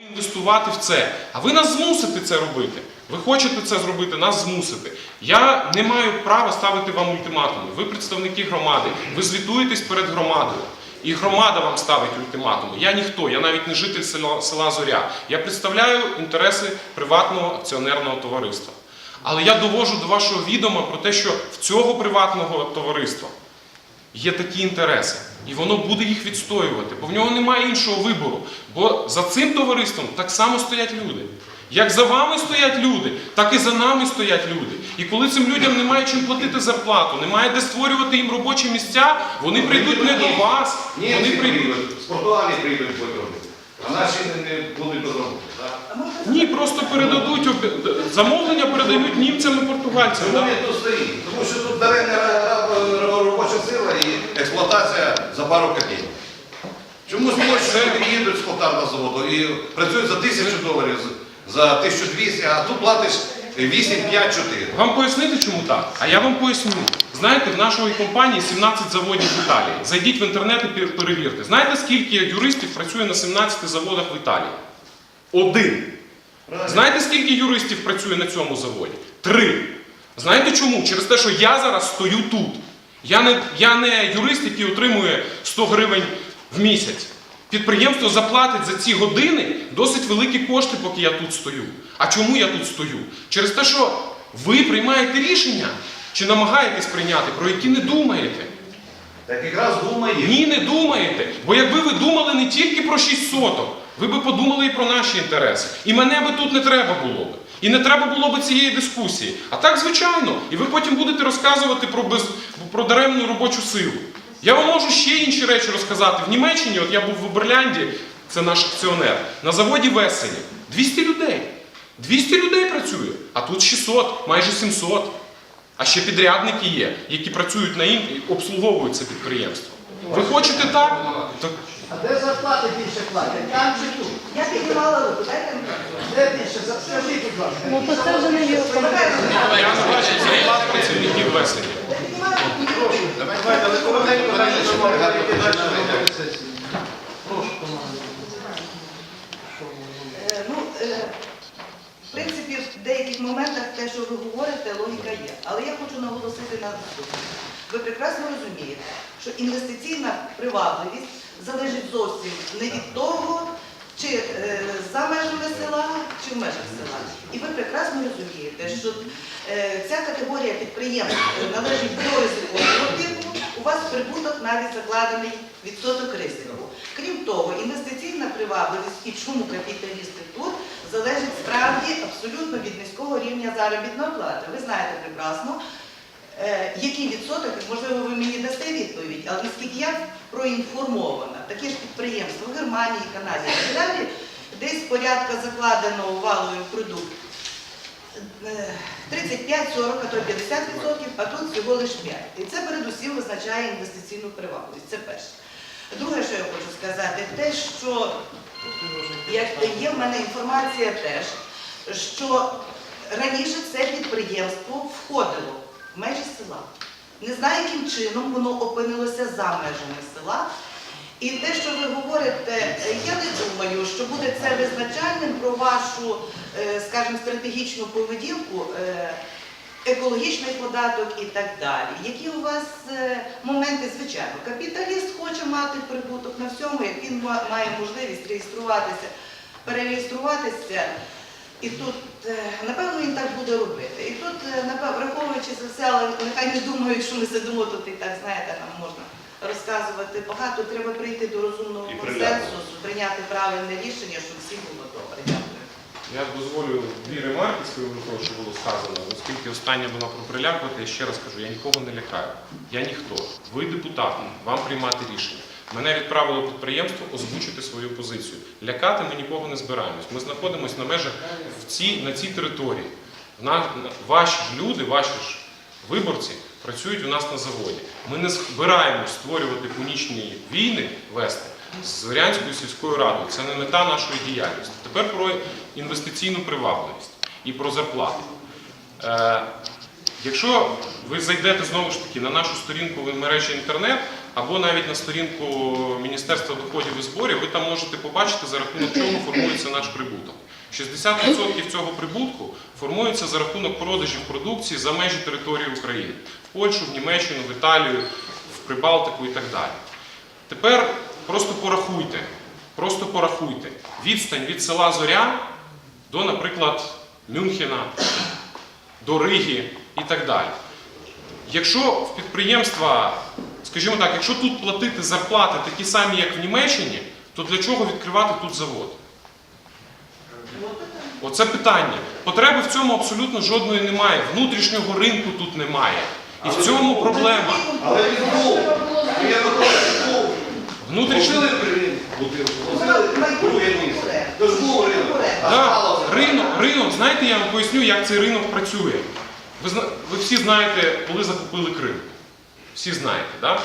інвестувати в це. А ви нас змусите це робити. Ви хочете це зробити, нас змусити. Я не маю права ставити вам ультиматуми. Ви представники громади, ви звітуєтесь перед громадою. І громада вам ставить ультиматуми. Я ніхто, я навіть не житель села, села Зоря. Я представляю інтереси приватного акціонерного товариства. Але я довожу до вашого відома про те, що в цього приватного товариства є такі інтереси, і воно буде їх відстоювати, бо в нього немає іншого вибору. Бо за цим товариством так само стоять люди. Як за вами стоять люди, так і за нами стоять люди. І коли цим людям немає чим платити зарплату, немає де створювати їм робочі місця, вони прийдуть не до вас, вони прийдуть. з Португалії приїдуть будуть. А наші не, не будуть розробити. Так? Ні, просто передадуть об- замовлення передають німцям і португальцям. Тому що тут даремна експлуатація за пару копійок. Це- люди їдуть з Полтавного заводу і працюють за тисячу доларів, за 1200, а тут платиш 8, 5, 4. Вам пояснити, чому так? А я вам поясню. Знаєте, в нашої компанії 17 заводів в Італії. Зайдіть в інтернет і перевірте. Знаєте, скільки юристів працює на 17 заводах в Італії? Один. Знаєте, скільки юристів працює на цьому заводі? Три. Знаєте чому? Через те, що я зараз стою тут. Я не, я не юрист, який отримує 100 гривень в місяць. Підприємство заплатить за ці години досить великі кошти, поки я тут стою. А чому я тут стою? Через те, що ви приймаєте рішення чи намагаєтесь прийняти, про які не думаєте. Так якраз думає. Ні, не думаєте. Бо якби ви думали не тільки про 6 соток, ви би подумали і про наші інтереси. І мене би тут не треба було. І не треба було б цієї дискусії. А так, звичайно, і ви потім будете розказувати про, без, про даремну робочу силу. Я вам можу ще інші речі розказати. В Німеччині, от я був в Оберлянді, це наш акціонер, на заводі Весені. 200 людей. 200 людей працює, а тут 600, майже 700. А ще підрядники є, які працюють на ін... обслуговують це підприємство. Ви хочете так? Так А де зарплати більше платять? Там чи тут? Я піднімала руку, дайте мені. Де більше? Скажіть, будь ласка. Ну то це вже не його я не бачив зарплат працівників піднімали. Давайте, але коротенько далі, що ми далі починаємо. Прошу, команду. Е, Ну, е, в принципі, в деяких моментах те, що ви говорите, логіка є. Але я хочу наголосити на наступне. Ви прекрасно розумієте, що інвестиційна привабливість залежить зовсім не від того, чи е, за межами села, чи в межах села. І ви прекрасно розумієте, що е, ця категорія підприємств е, належить до ризикового типу, у вас прибуток навіть закладений відсоток ризику. Крім того, інвестиційна привабливість і чому капіталісти тут залежить справді абсолютно від низького рівня заробітної плати. Ви знаєте прекрасно, який відсоток, можливо, ви мені дасте відповідь, але наскільки я проінформована, такі ж підприємства в Германії, Канаді і далі, десь порядка закладеного валовий продукт е, 35-40, а то й 50%, а тут всього лише 5. І це передусім визначає інвестиційну привабливість. Це перше. Друге, що я хочу сказати, те, що як є в мене інформація теж, що раніше це підприємство входило межі села. Не знаю, яким чином воно опинилося за межами села. І те, що ви говорите, я не думаю, що буде це визначальним про вашу, е, скажімо, стратегічну поведінку, е, екологічний податок і так далі. Які у вас е, моменти, звичайно, капіталіст хоче мати прибуток на всьому, як він має можливість реєструватися, перереєструватися. І тут, е, напевно, він так буде робити. І тут, е, напевно, враховуючи це все, але нехай не думають, що ми сидимо тут і так, знаєте, нам можна розказувати багато. Треба прийти до розумного консенсусу, прийняти правильне рішення, щоб всім було добре. Дякую. Я дозволю дві ремарки з того, що було сказано. Оскільки остання була про прилякувати, я ще раз кажу, я нікого не лякаю. Я ніхто. Ви депутат, вам приймати рішення. Мене відправило підприємство озвучити свою позицію. Лякати ми нікого не збираємось. Ми знаходимося на межах в цій, на цій території. На, ваші люди, ваші ж виборці працюють у нас на заводі. Ми не збираємось створювати понічні війни вести з Зорянською сільською радою. Це не мета нашої діяльності. Тепер про інвестиційну привабливість і про зарплати. Е, Якщо ви зайдете знову ж таки на нашу сторінку в мережі інтернет, або навіть на сторінку Міністерства доходів і зборів, ви там можете побачити, за рахунок чого формується наш прибуток. 60% цього прибутку формується за рахунок продажів продукції за межі території України в Польщу, в Німеччину, в Італію, в Прибалтику і так далі. Тепер просто порахуйте, просто порахуйте відстань від села Зоря до, наприклад, Мюнхена, до Риги і так далі. Якщо в підприємства, скажімо так, якщо тут платити зарплати такі самі, як в Німеччині, то для чого відкривати тут завод? Оце питання. Потреби в цьому абсолютно жодної немає. Внутрішнього ринку тут немає. І в цьому проблема. Але він був. Я був. Внутрішній ринок, ринок. Знаєте, я вам поясню, як цей ринок працює. Ви, зна- ви всі знаєте, коли захопили Крим. Всі знаєте, да?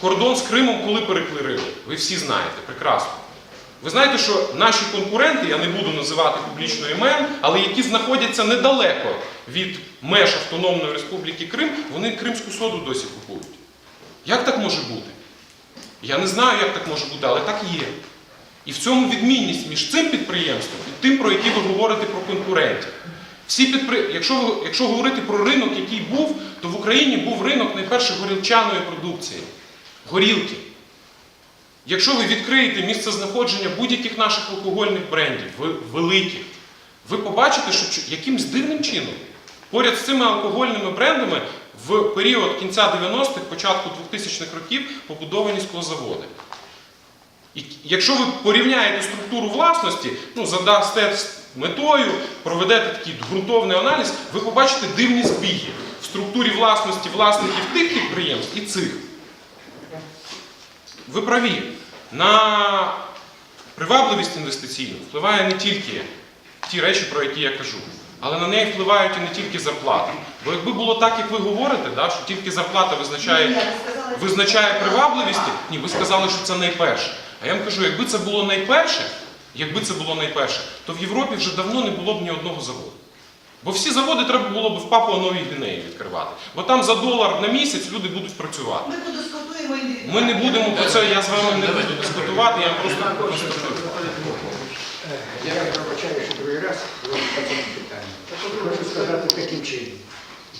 Кордон з Кримом коли переклирили? Ви всі знаєте, прекрасно. Ви знаєте, що наші конкуренти, я не буду називати публічно імен, але які знаходяться недалеко від меж Автономної Республіки Крим, вони кримську соду досі купують. Як так може бути? Я не знаю, як так може бути, але так є. І в цьому відмінність між цим підприємством і тим, про які ви говорите про конкурентів. Всі підпри... якщо, якщо говорити про ринок, який був, то в Україні був ринок найперше горілчаної продукції горілки. Якщо ви відкриєте місце знаходження будь-яких наших алкогольних брендів, великих, ви побачите, що якимсь дивним чином поряд з цими алкогольними брендами в період кінця 90-х, початку 2000-х років побудовані склозаводи. І якщо ви порівняєте структуру власності, ну, задасте метою, проведете такий ґрунтовний аналіз, ви побачите дивні збіги в структурі власності власників тих підприємств і цих. Ви праві. На привабливість інвестиційну впливає не тільки ті речі, про які я кажу, але на неї впливають і не тільки зарплати. Бо якби було так, як ви говорите, да, що тільки зарплата визначає визначає привабливість, ні, ви сказали, що це найперше. А я вам кажу, якби це було найперше, якби це було найперше, то в Європі вже давно не було б ні одного заводу. Бо всі заводи треба було б в Папуа Новій Гвінеї відкривати. Бо там за долар на місяць люди будуть працювати. Ми подискутуємо індивідуально. Ми не будемо про це, я з вами не буду дискутувати, я вам просто констатую. Я пробачаю, що другий раз говорю по цьому питанню. Хочу сказати таким чином.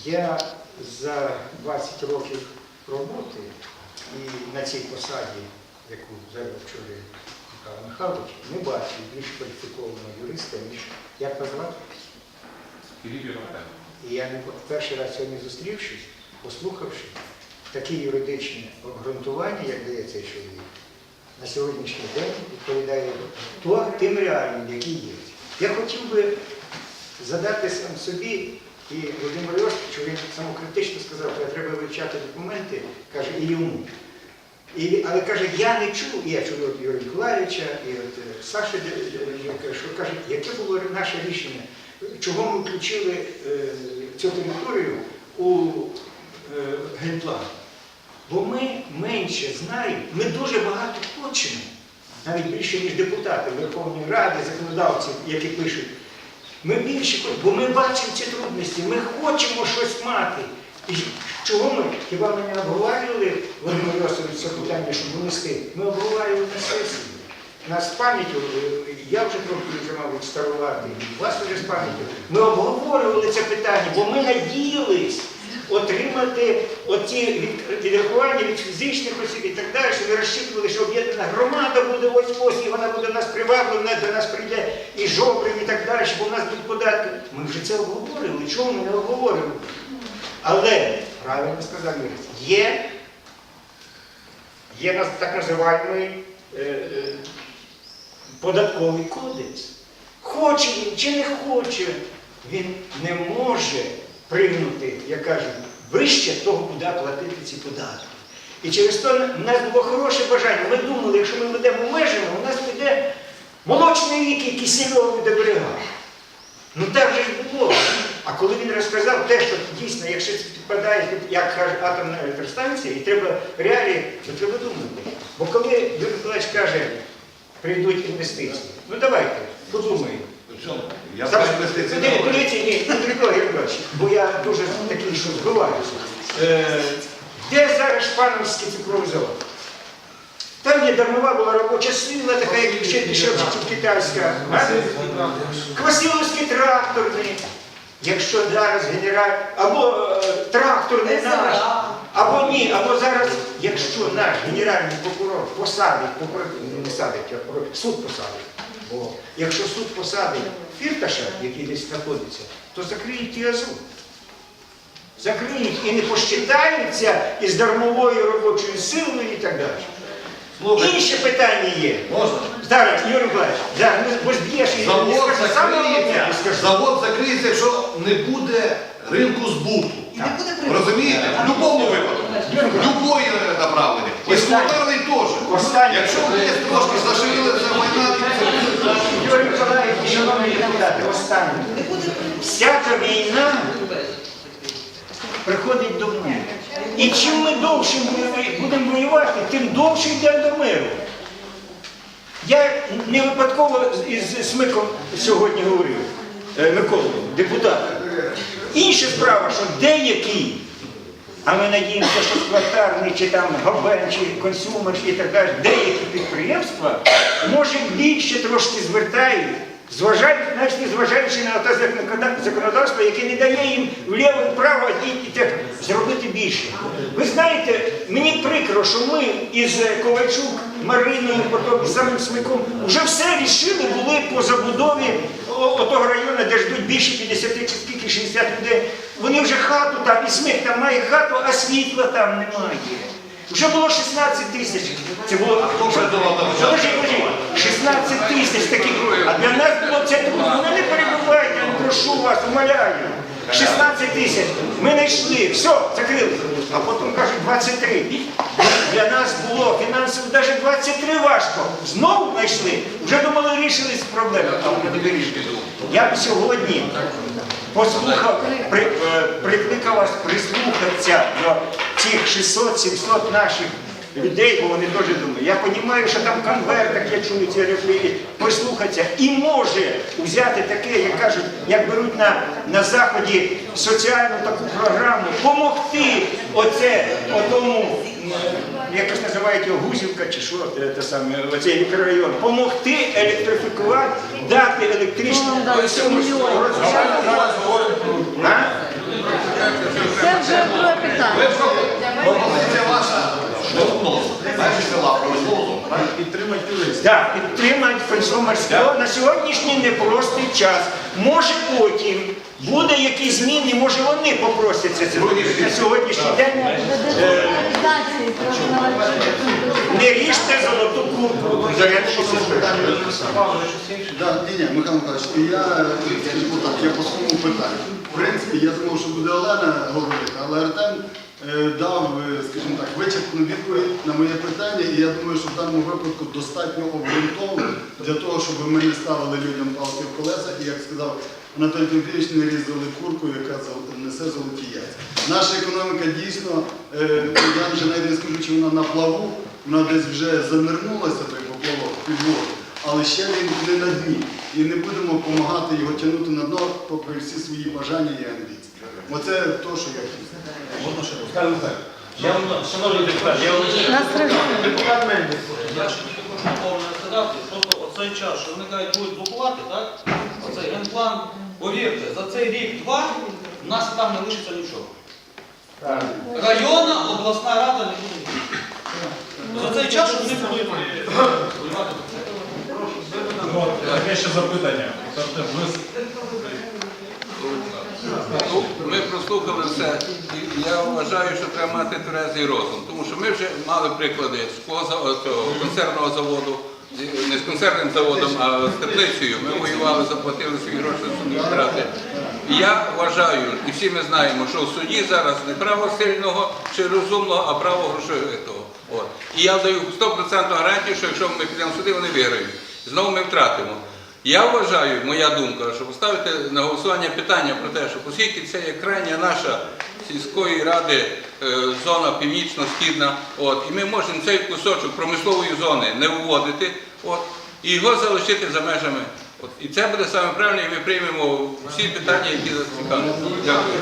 Я за 20 років роботи і на цій посаді, яку зараз очолює Михайло Михайлович, не бачив більш кваліфікованого юриста, ніж як назвати. І я не перший раз сьогодні зустрівшись, послухавши такі юридичні обґрунтування, як дає цей чоловік, на сьогоднішній день відповідає то, тим реаліям, які є. Я хотів би задати сам собі і Володимиру Йосифовичу, він самокритично сказав, що треба вивчати документи, каже, і йому. І, але каже, я не чув, я чув от Юрія Миколаївича, і от е, Саші Демченка, що каже, яке було наше рішення, чого ми включили е, цю територію у е, генплан. Бо ми менше знаємо, ми дуже багато хочемо, навіть більше, ніж депутати Верховної Ради, законодавці, які пишуть. Ми більше бо ми бачимо ці трудності, ми хочемо щось мати. І чого ми? Хіба ми не обговорювали, Володимир Йосифович, це питання, щоб внести? Ми обговорювали на сесії. Нас е, я вже трохи мабуть, старувати, і вас вже з пам'яттю. Ми обговорювали це питання, бо ми надіялись отримати оці відрахування від фізичних осіб і так далі, що ми розчитували, що об'єднана громада буде ось ось, і вона буде нас приваблена, до нас прийде і жобрів, і так далі, бо в нас будуть податки. Ми вже це обговорювали. Чому ми не обговорювали? Але, правильно сказав Юрій, є, є так називаємо е, е, податковий кодекс. Хоче він чи не хоче, він не може прийняти, як кажуть, вище того, куди платити ці податки. І через то в нас було хороше бажання. Ми думали, якщо ми ведемо межами, у нас піде молочний вік, який сильно буде берега. Ну так же. А коли він розказав те, що дійсно, якщо це підпадає під, як каже атомна електростанція, і треба реалії, то треба думати. Бо коли Юрій Миколаївич каже, прийдуть інвестиції, ну давайте, подумаємо. Я Зараз, інвестиції не дивіться, ні, Григорій Григорович, бо я дуже такі, що збиваюся. Е, Де зараз Шпановський цукровий завод? Там є дармова була робоча сила, така, як ще дешевше, ніж китайська. Квасиловський тракторний. Якщо зараз генераль, або е, тракторний наш, або ні, або зараз, якщо наш генеральний прокурор посадить, прокурор, не садить, а прокурор, суд посадить. Бо якщо суд посадить фірташа, який десь знаходиться, то закриють ТІАЗу. Закриють і не посчитаються із дармовою робочою силою і так далі. Слухайте, Інше питання є. можна? Зараз, Юрій Миколаївич, зараз, ну, бо зб'єш і не Завод закриється, не завод закриється, якщо не буде ринку збуту. І не буде прибутку. Розумієте? В будь-якому випадку. Любої направлення. І Останнє. теж. Останнє. Якщо десь трошки зашивілися майна, Юрій Миколаївич, шановні депутати, останнє. Не буде прибутку. Всяка війна приходить до миру. І чим ми довше будемо воювати, тим довше йде до миру. Я не випадково із Смиком сьогодні говорив, е, Миколою, депутатом. Інша справа, що деякі, а ми надіємося, що сквартарний, чи там Гобен, чи консюмер, і так далі, деякі підприємства, може більше трошки звертають, навіть не зважаючи на те закон- законодавство, яке не дає їм вліво і вправо і, так зробити більше. Ви знаєте, мені прикро, що ми із е, Ковальчук, Мариною, потім самим Смиком вже все рішили були по забудові о- отого району, де ждуть більше 50 чи скільки 60 людей. Вони вже хату там, і Смик там має хату, а світла там немає. Вже було 16 тисяч. Це було? Подожди, подожди. 16 тисяч таких. А для нас було це трудно. Ну не перебувайте, я прошу вас, умоляю. 16 тисяч. Ми знайшли, все, закрили. А потім кажуть 23. Для нас було фінансово навіть 23 важко. Знову знайшли. Вже думали, рішили з проблеми. Я б сьогодні послухав, е, прикликав вас прислухатися до цих 600-700 наших людей, бо вони теж думають. Я розумію, що там в конвертах я чую ці репліки, послухатися. І може взяти таке, як кажуть, як беруть на, на Заході соціальну таку програму, помогти оце, отому, якось називають його Гузівка чи що, те, те саме, оцей мікрорайон, помогти електрифікувати, дати електричну Ну, да, ось цьому мільйон. А? Це вже друге питання. Пропозиція ваша. Так, підтримати консумерського на сьогоднішній непростий час. Може потім буде якісь зміни, може вони попросяться це зробити. На сьогоднішній день е, навалюється. не ріжте золоту курку. Зарядку Да, ні, ні, Михайло Михайлович, я скажімо так, я по своєму питанню. В принципі, я думав, що буде Олена говорити, але Артем е, дав, е, скажімо так, вичерпну відповідь на моє питання, і я думаю, що в даному випадку достатньо обґрунтовано для того, щоб ми не ставили людям палки в колеса, і як сказав Анатолій Тимофійович, не різали курку, яка несе золоті яйця. Наша економіка дійсно, е, я вже навіть не скажу, чи вона на плаву, вона десь вже занирнулася той поплавок під воду але ще він не на дні. І не будемо допомагати його тягнути на дно, попри всі свої бажання і амбіції. Оце те, що я хотів. Я вам, шановні депутати, я вам Нас регламент. депутат Мельник. Можна повне просто оцей час, що вони кажуть, будуть блокувати, так? Оцей генплан, повірте, за цей рік-два в нас там не лишиться нічого. Районна, обласна рада не буде нічого. За цей час, що вони будуть воювати. Є ще запитання. Тобто ви Ну, Ми прослухали все. І я вважаю, що треба мати тверезий розум. Тому що ми вже мали приклади з консервного заводу, не з консервним заводом, а з теплицею. Ми воювали, заплатили свої гроші суді втрати. Я вважаю, і всі ми знаємо, що в суді зараз не право сильного чи розумного, а право грошовитого. І я даю 100% гарантію, що якщо ми підемо в суди, вони виграють. Знову ми втратимо. Я вважаю, моя думка, що поставити на голосування питання про те, що оскільки це є крайня наша сільської ради е, зона північно-східна, і ми можемо цей кусочок промислової зони не вводити, от, і його залишити за межами От, і це буде саме правильно, і ми приймемо всі питання, які нас цікавлять. Дякую.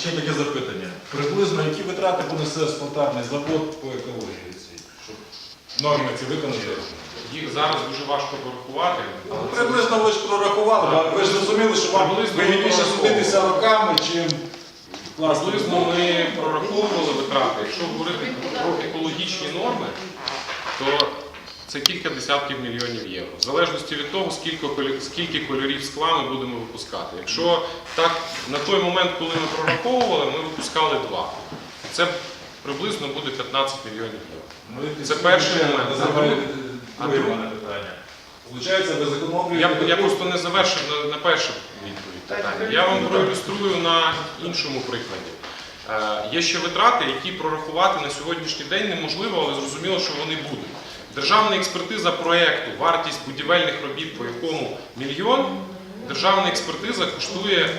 Ще таке запитання. Приблизно які витрати понесе спонтанний завод по екології цій, щоб норми ці виконати? Їх зараз дуже важко порахувати. Ну, Приблизно ви ж прорахували, ви ж зрозуміли, що вам вигідніше судитися роками, чим Приблизно ми прораховували витрати. Якщо говорити про екологічні норми, то це кілька десятків мільйонів євро. В залежності від того, скільки, скільки кольорів скла ми будемо випускати. Якщо так на той момент, коли ми прораховували, ми випускали два. Це приблизно буде 15 мільйонів євро. Це перший момент. А друге- мене питання. Получається, ви зекономлюєте... Я, я просто не завершив на, на першу відповідь питання. Я вам проілюструю на іншому прикладі. Е, є ще витрати, які прорахувати на сьогоднішній день неможливо, але зрозуміло, що вони будуть. Державна експертиза проєкту, вартість будівельних робіт, по якому мільйон, державна експертиза коштує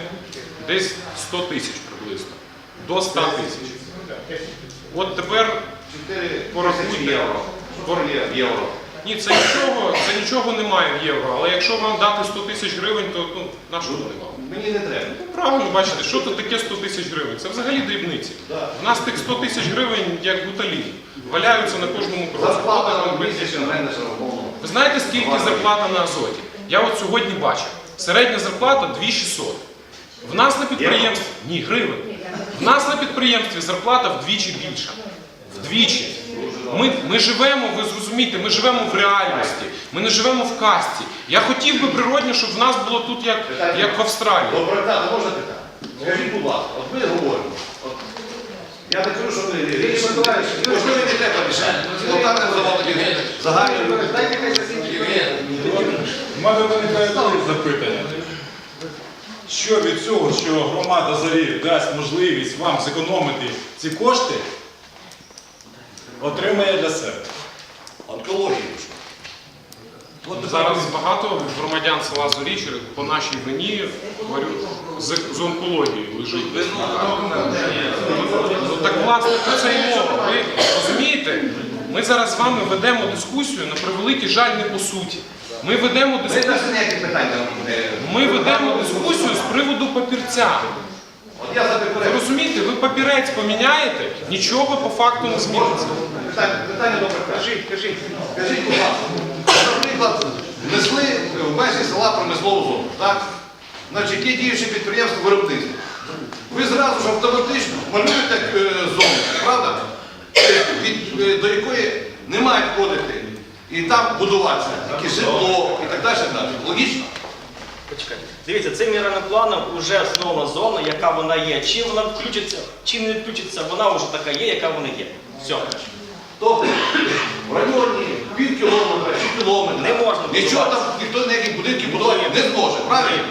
десь 100 тисяч приблизно. До 100 тисяч. От тепер 4 Порахуйте. тисячі євро. Що євро? Ні, це нічого, це нічого немає в євро, але якщо вам дати 100 тисяч гривень, то ну, на що вони вам? Мені не треба. Правильно бачите, що тут таке 100 тисяч гривень? Це взагалі дрібниці. У нас тих 100 тисяч гривень, як гуталін, валяються на кожному кроці. Зарплата без- місячна мене все. Ви знаєте, скільки зарплата на Азоті? Я от сьогодні бачив. Середня зарплата 2600. В нас на підприємстві, ні, гривень. В нас на підприємстві зарплата вдвічі більша. Вдвічі. Ми, ми живемо, ви зрозумієте, ми живемо в реальності, ми не живемо в касті. Я хотів би природньо, щоб в нас було тут як, як в Австралії. До проєктанта можна питати? Скажіть, будь ласка, от ми говоримо. От, я не кажу, що Миколаївич, можливо, не треба рішати. Спонтанне заводити загальні. У мене виникає запитання. Що від цього, що громада Зарів дасть можливість вам зекономити ці кошти, отримає для себе? Онкологію. От зараз багато громадян села Зорічери по нашій вині говорю, з, з онкологією лежить. Ну так власне про це і мова. Ви розумієте, ми зараз з вами ведемо дискусію на превеликий жаль не по суті. Ми ведемо дискусію. не Ми ведемо дискусію з приводу папірця. От я за Ви розумієте, ви папірець поміняєте, нічого по факту не зміниться. Питання, питання до проєктанта. Кажіть, кажіть. Будь ласка, наприклад, внесли в межі села промислову зону, так? Значить, є діючі підприємства виробництва. Ви зразу ж автоматично малюєте е, зону, правда? Е, Від, е, до якої не мають входити і там будуватися, якесь житло і так далі. так далі. Логічно? Почекайте. Дивіться, цим міряним планом вже основна зона, яка вона є. Чи вона включиться, чи не включиться, вона вже така є, яка вона є. Все. Тобто в районі пів кілометра чи кілометра. Не можна Нічого там ніхто ніякі будинки будувати не зможе, правильно?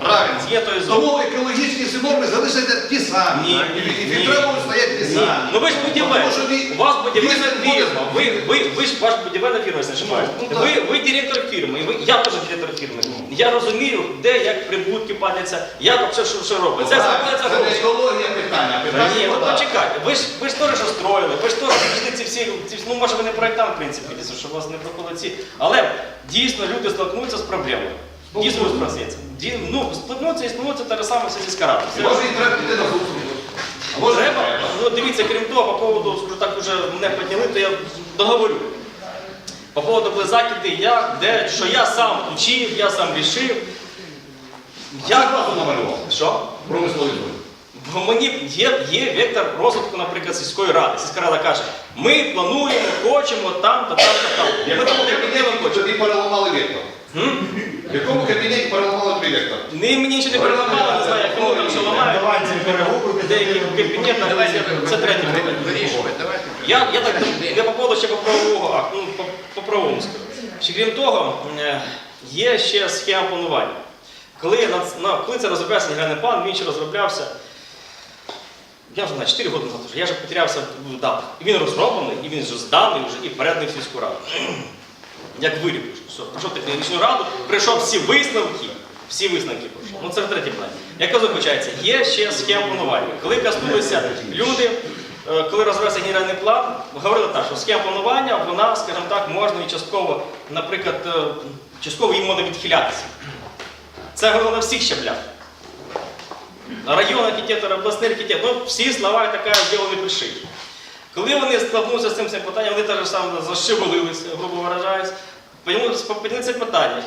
Правильно. Є зони. Тому екологічні всі норми залишаться ті самі. Ні, І, ні. будуть ті самі. Ну ви ж будівель. Тому що ви- У вас будівельна Бізнес буде- фірма. Ви, ви, ви ж ваш будівельна фірма, якщо не ошибаюсь. Ну, так. Ви, ви директор фірми, ви, я теж директор фірми. Я розумію, де як прибутки падаються, як взагалі що, що робить. Це Правильно. заробляється Це не гроші. екологія питання, питання Ні, ну вода. почекайте, ви ж ви ж теж що строїли, ви ж теж пішли ці всі, ці, ну може ви не проєктант, в принципі, дійсно, що у вас не проходили ці. Але дійсно люди столкнуться з проблемою. Дійсно спроситься. Ді, ну, сплетнуться і сплетнуться те ж саме все рада. Все. Може і треба піти на зустріч. Може Треба, ну дивіться, крім того, по поводу, скажу так, вже мене підняли, то я договорю. По поводу Близакіти, я, де, що я сам включив, я сам рішив. Я Я, намалював. що? Промислові зони. Бо мені є, є вектор розвитку, наприклад, сільської ради. Сільська рада каже, ми плануємо, хочемо там-то, там-то, там. В Ми якому там кабінеті хочемо. тобі переламали вектор? М? В якому кабінеті переламали вектор? Ні, мені нічого не переламало, не знаю, як воно там що ламає. В деяких кабінетах це, це третє питання. Я, я так я по поводу ще по правового акту, ну, по, по правовому скажу. Ще крім того, е, є ще схема планування. Коли, на, на, коли це розроблявся генеральний план, він ще розроблявся. Я вже на 4 роки назад вже, я вже потерявся в датах. І він розроблений, і він вже зданий вже і переданий в сільську раду. Як виріб, що пройшов технічну раду, прийшов всі висновки, всі висновки пройшов. Ну це вже третє питання. Яке заключається? Є ще схема планування. Коли коснулися люди, е, коли розробився генеральний план, говорили так, що схема планування, вона, скажімо так, можна і частково, наприклад, е, частково їм можна відхилятися. Це говорили на всіх щаблях. Районний архітектор, обласний архітектор, ну всі слова така діло не пришиті. Коли вони столкнулися з цим цим питанням, вони теж саме зашивалилися, грубо виражаюсь, це питання.